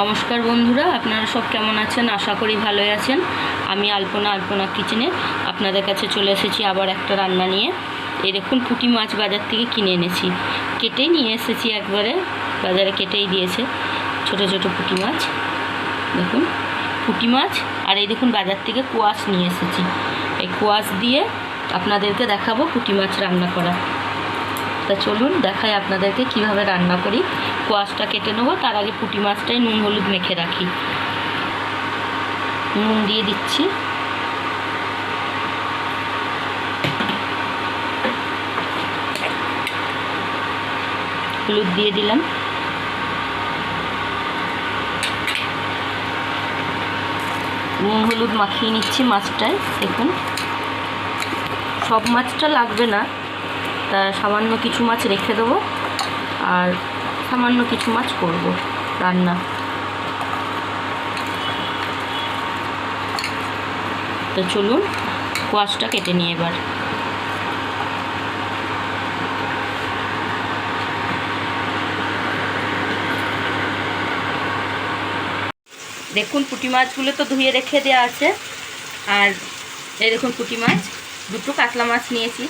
নমস্কার বন্ধুরা, আপনারা সব কেমন আছেন? আশা করি ভালোই আছেন। আমি আলপনা আলপনা কিচেনে আপনাদের কাছে চলে এসেছি আবার একটা রান্না নিয়ে। এই দেখুন, পুঁটি মাছ বাজার থেকে কিনে এনেছি। কেটেই নিয়ে এসেছি একবারে, বাজারে কেটেই দিয়েছে ছোট ছোট পুঁটি মাছ। দেখুন, পুঁটি মাছ আর এই দেখুন, বাজার থেকে কোয়াশ নিয়ে এসেছি। এই কোয়াশ দিয়ে আপনাদেরকে দেখাবো পুঁটি মাছ রান্না করা। তা চলুন, দেখাই আপনাদেরকে কীভাবে রান্না করি। কোয়াশটা কেটে নেব, তার আগে পুঁটি মাছটাই নুন হলুদ মেখে রাখি। নুন দিয়ে দিচ্ছি। হলুদ দিয়ে দিলাম। নুন হলুদ মাখিয়ে নিচ্ছি মাছটায়, দেখুন। সব মাছটা লাগবে না, তা সামান্য কিছু মাছ রেখে দেবো। আর সামান্য কিছু মাছ করব, রান্না। তো চলুন, কোয়াশটা কেটে নিই এবার। দেখুন, পুঁটি মাছগুলো তো ধুয়ে রেখে দেওয়া আছে। আর এই দেখুন, পুঁটি মাছ, দুটো কাতলা মাছ নিয়েছি।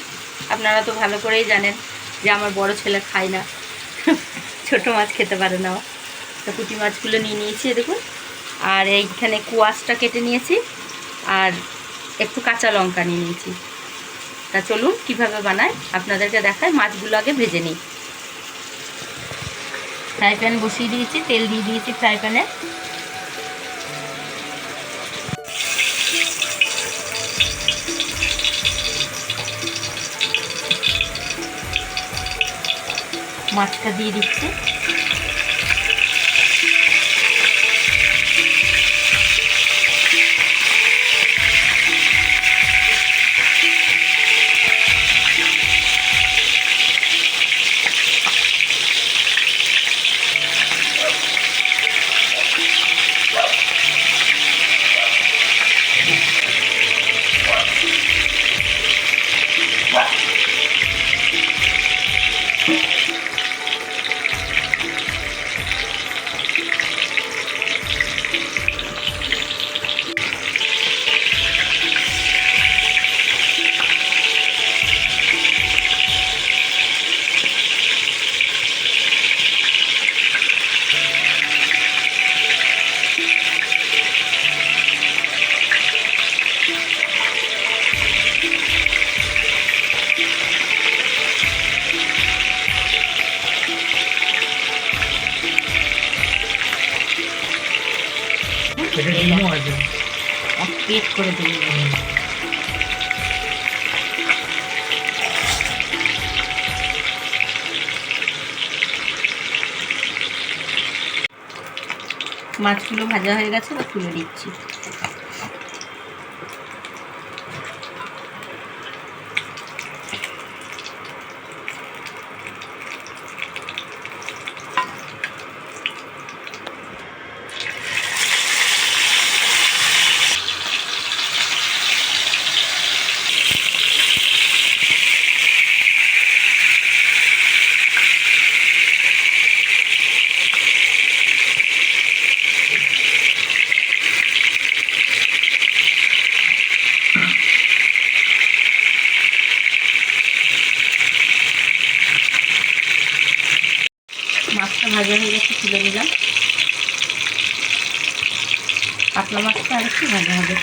আপনারা তো ভালো করেই জানেন যে আমার বড় ছেলে খায় না। ছোট মাছ খেতে পারে না। তো পুঁটি মাছগুলো নিয়ে নিয়েছি দেখুন। আর এইখানে কুয়াশটা কেটে নিয়েছি, আর একটু কাঁচা লঙ্কা নিয়ে নিয়েছি। তা চলুন কীভাবে বানায় আপনাদেরকে দেখায় মাছগুলো আগে ভেজে নিই। ফ্রাই প্যান বসিয়ে দিয়েছি, তেল দিয়ে দিয়েছি ফ্রাই প্যানে। মাছটা দিয়ে দিচ্ছি। করে দিই মাছগুলো ভাজা হয়ে গেছে বা তুলে দিচ্ছি মাছটা ভাজা হয়ে গেছে তুলে নিলাম। কাতলা মাছটা আর একটু ভাজা হবে।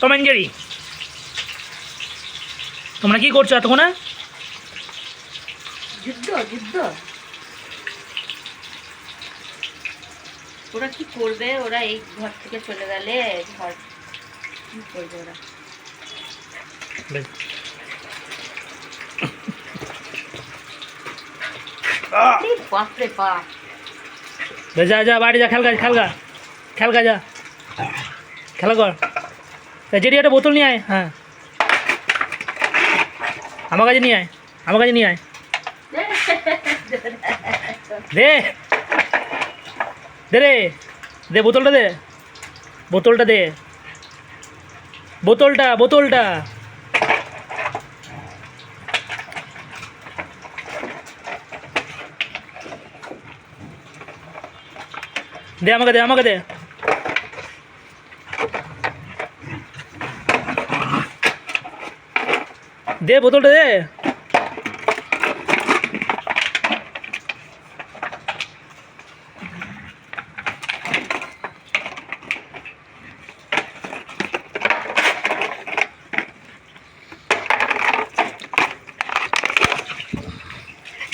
টমেঞ্জেরি তোমরা কি করছ এতক্ষণে? যুদ্ধ যুদ্ধ। ওরা কি করবে? ওরা এই ঘর থেকে চলে গেলে ঘর কি করবে ওরা? যা যা, বাড়ি যা, খেলগা খেলগা খেলগা যা। খেলা কর জেরি একটা বোতল নিয়ে আয় হ্যাঁ। আমার কাছে নিয়ে আয়, আমার কাছে নিয়ে আয়। দে। দে রে, দে বোতলটা দে। বোতলটা দে। বোতলটা বোতলটা। দে আমাকে দে আমাকে দে। দে বোতলটা দে।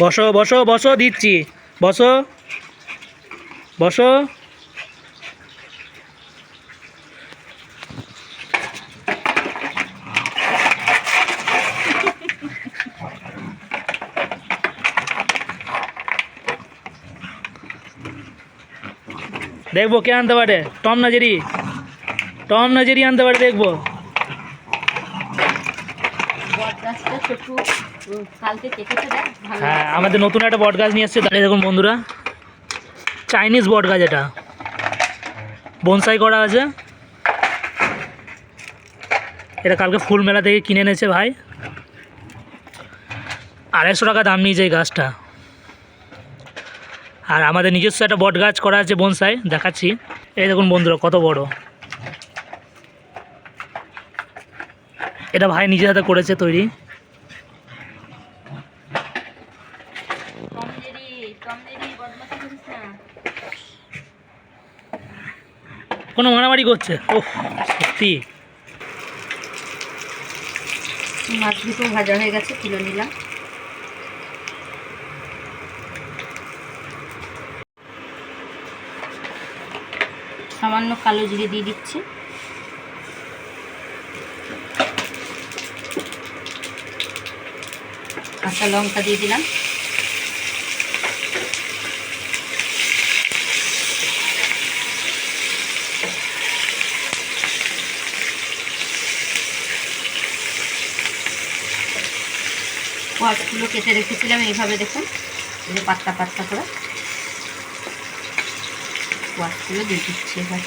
বসো বসো বসো দিচ্ছি। বসো। বসো। দেখব কে আনতে পারে? টম নাজেরি টম নাজেরি আনতে পারে দেখব। হ্যাঁ আমাদের নতুন একটা বট গাছ নিয়ে এসছে দাঁড়িয়ে দেখুন বন্ধুরা। চাইনিজ বট গাছ এটা। বনসাই করা আছে। এটা কালকে ফুল মেলা থেকে কিনে এনেছে ভাই। আড়াইশো টাকা দাম নিয়েছে এই গাছটা। আর আমাদের নিজস্ব একটা বট গাছ করা আছে বনসাই, দেখাচ্ছি। এই দেখুন বন্ধুরা, কত বড়। এটা ভাই নিজের হাতে করেছে তৈরি। কোনো মারামারি করছে? ওহ সত্যি। মাছ ভাজা হয়ে গেছে, তুলে নিলাম। সামান্য কালো জিরে দিয়ে দিচ্ছি। কাঁচা লঙ্কা দিয়ে দিলাম। কোয়াশগুলো কেটে রেখেছিলাম, এইভাবে দেখুন। পাতলা পাতলা করে। কোয়াশগুলো দিয়ে দিচ্ছি এবার।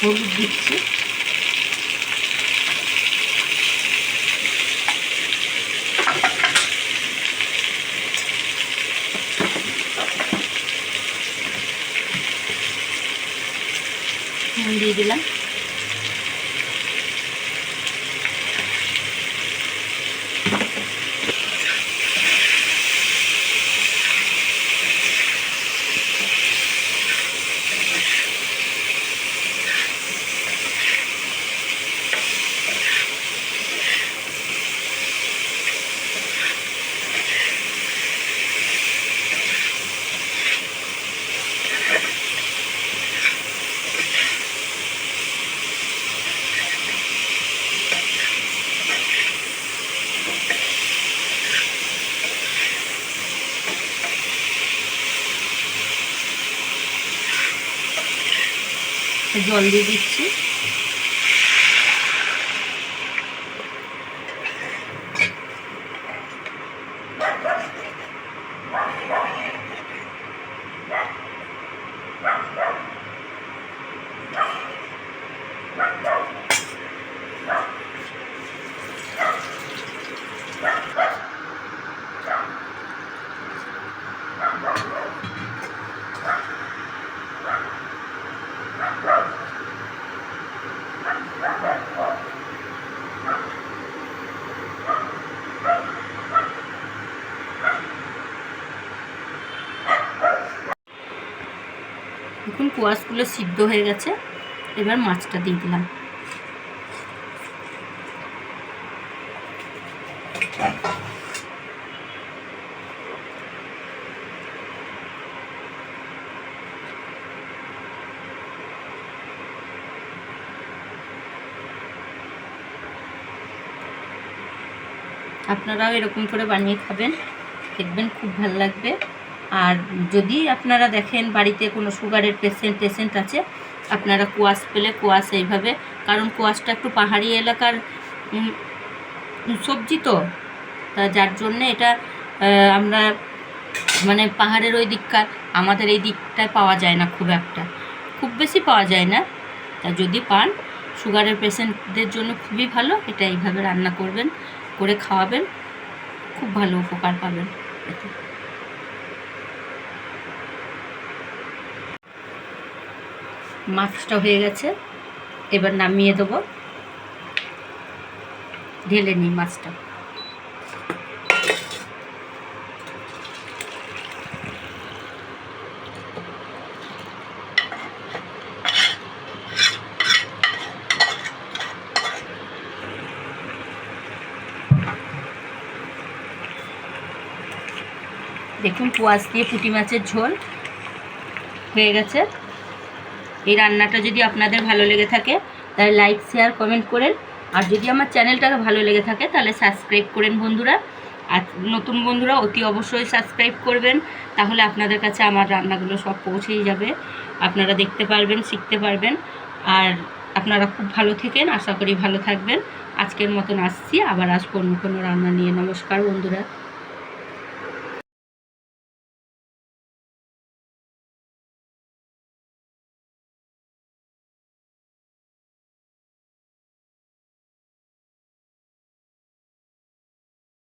হলুদ দিচ্ছি। নুন দিয়ে দিলাম। জল দিয়ে দিচ্ছি। দেখুন কোয়াশগুলো সিদ্ধ হয়ে গেছে। এবার মাছটা দিয়ে দিলাম। আপনারাও এরকম করে বানিয়ে খাবেন। দেখবেন খুব ভালো লাগবে। আর যদি আপনারা দেখেন বাড়িতে কোনো সুগারের পেশেন্ট টেশেন্ট আছে, আপনারা কুয়াশ পেলে কুয়াশ এইভাবে, কারণ কুয়াশটা একটু পাহাড়ি এলাকার সবজি তো, তা যার জন্যে এটা আমরা মানে পাহাড়ের ওই দিককার, আমাদের এই দিকটায় পাওয়া যায় না খুব একটা। খুব বেশি পাওয়া যায় না। তা যদি পান, সুগারের পেশেন্টদের জন্য খুবই ভালো, এটা এইভাবে রান্না করবেন, করে খাওয়াবেন, খুব ভালো উপকার পাবেন। মাছটা হয়ে গেছে। এবার নামিয়ে দেবো। ঢেলে নিই মাছটা। দেখুন পোয়াশ দিয়ে পুঁটি মাছের ঝোল হয়ে গেছে। এই রান্নাটা যদি আপনাদের ভালো লেগে থাকে, তাহলে লাইক শেয়ার কমেন্ট করেন। আর যদি আমার চ্যানেলটাকে ভালো লেগে থাকে, তাহলে সাবস্ক্রাইব করেন বন্ধুরা। আর নতুন বন্ধুরা, অতি অবশ্যই সাবস্ক্রাইব করবেন। তাহলে আপনাদের কাছে আমার রান্নাগুলো সব পৌঁছেই যাবে। আপনারা দেখতে পারবেন, শিখতে পারবেন। আর আপনারা খুব ভালো থেকেন, আশা করি ভালো থাকবেন। আজকের মতন আসছি, আবার আসব অন্য কোনো রান্না নিয়ে। নমস্কার বন্ধুরা।